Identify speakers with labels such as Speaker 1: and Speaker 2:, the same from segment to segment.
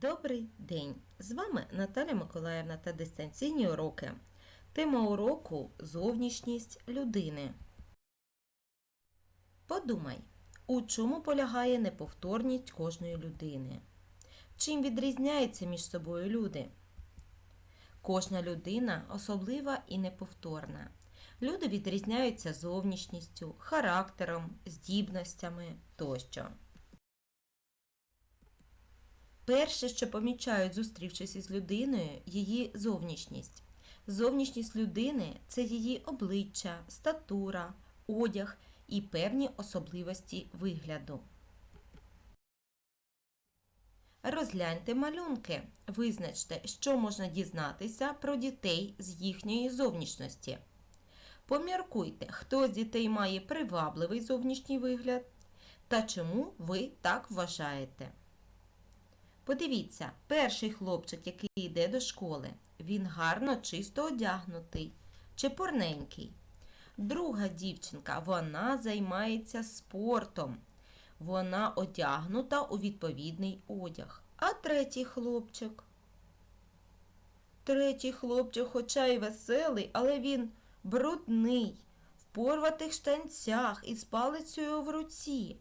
Speaker 1: Добрий день! З вами Наталя Миколаївна та дистанційні уроки. Тема уроку зовнішність людини. Подумай, у чому полягає неповторність кожної людини? Чим відрізняються між собою люди? Кожна людина особлива і неповторна. Люди відрізняються зовнішністю, характером, здібностями тощо. Перше, що помічають, зустрівшись із людиною, її зовнішність. Зовнішність людини це її обличчя, статура, одяг і певні особливості вигляду. Розгляньте малюнки. Визначте, що можна дізнатися про дітей з їхньої зовнішності. Поміркуйте, хто з дітей має привабливий зовнішній вигляд та чому ви так вважаєте. Подивіться, перший хлопчик, який йде до школи, він гарно чисто одягнутий, чепурненький. Друга дівчинка, вона займається спортом. Вона одягнута у відповідний одяг. А третій хлопчик. Третій хлопчик, хоча й веселий, але він брудний, в порватих штанцях і з палицею в руці.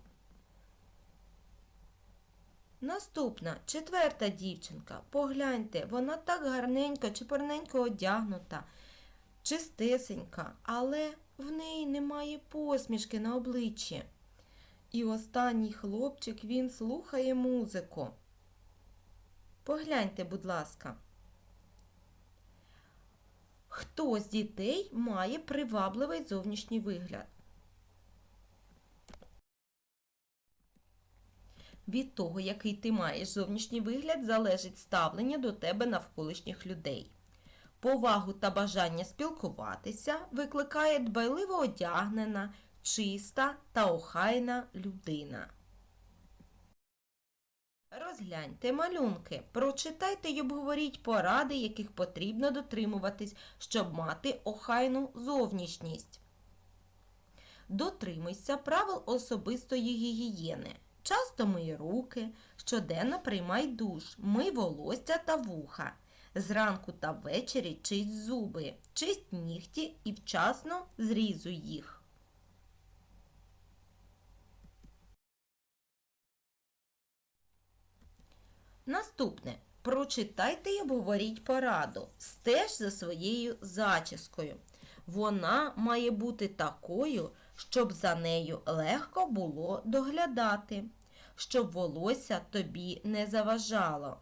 Speaker 1: Наступна, четверта дівчинка. Погляньте, вона так гарненько, чепурненько одягнута, чистесенька, але в неї немає посмішки на обличчі. І останній хлопчик він слухає музику. Погляньте, будь ласка. Хто з дітей має привабливий зовнішній вигляд? Від того, який ти маєш зовнішній вигляд, залежить ставлення до тебе навколишніх людей. Повагу та бажання спілкуватися викликає дбайливо одягнена, чиста та охайна людина. Розгляньте малюнки, прочитайте й обговоріть поради, яких потрібно дотримуватись, щоб мати охайну зовнішність. Дотримуйся правил особистої гігієни. Часто мий руки, щоденно приймай душ, мий волосся та вуха. Зранку та ввечері чисть зуби, чисть нігті і вчасно зрізуй їх. Наступне. Прочитайте й обговоріть пораду. Стеж за своєю зачіскою. Вона має бути такою, щоб за нею легко було доглядати, щоб волосся тобі не заважало.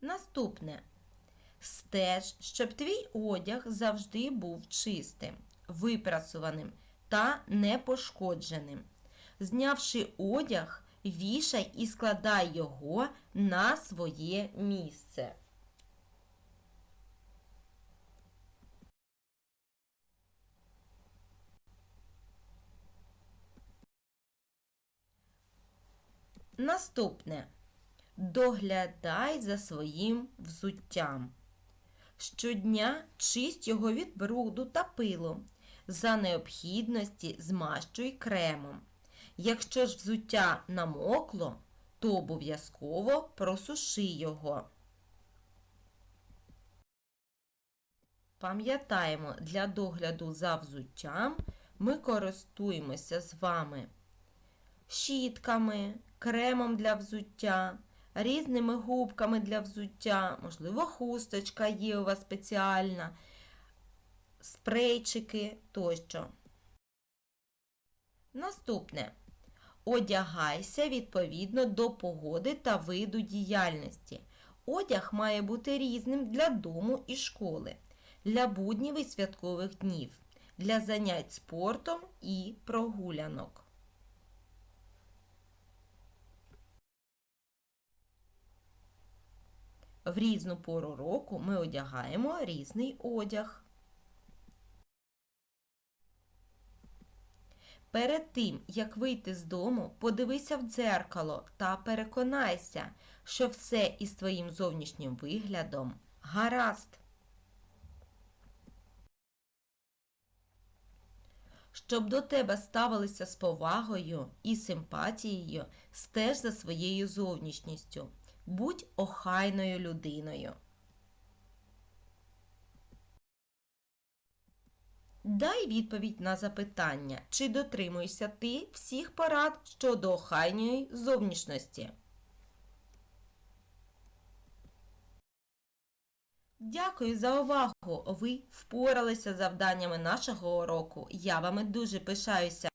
Speaker 1: Наступне. Стеж, щоб твій одяг завжди був чистим, випрасуваним та непошкодженим. Знявши одяг, вішай і складай його на своє місце. Наступне. Доглядай за своїм взуттям. Щодня чисть його від бруду та пилу. За необхідності змащуй кремом. Якщо ж взуття намокло, то обов'язково просуши його. Пам'ятаємо, для догляду за взуттям ми користуємося з вами щітками, кремом для взуття, різними губками для взуття, можливо, хусточка є у вас спеціальна, спрейчики тощо. Наступне. Одягайся відповідно до погоди та виду діяльності. Одяг має бути різним для дому і школи, для буднів і святкових днів, для занять спортом і прогулянок. В різну пору року ми одягаємо різний одяг. Перед тим, як вийти з дому, подивися в дзеркало та переконайся, що все із твоїм зовнішнім виглядом гаразд. Щоб до тебе ставилися з повагою і симпатією, стеж за своєю зовнішністю. Будь охайною людиною. Дай відповідь на запитання, чи дотримуєшся ти всіх порад щодо охайньої зовнішності. Дякую за увагу! Ви впоралися з завданнями нашого уроку. Я вами дуже пишаюся.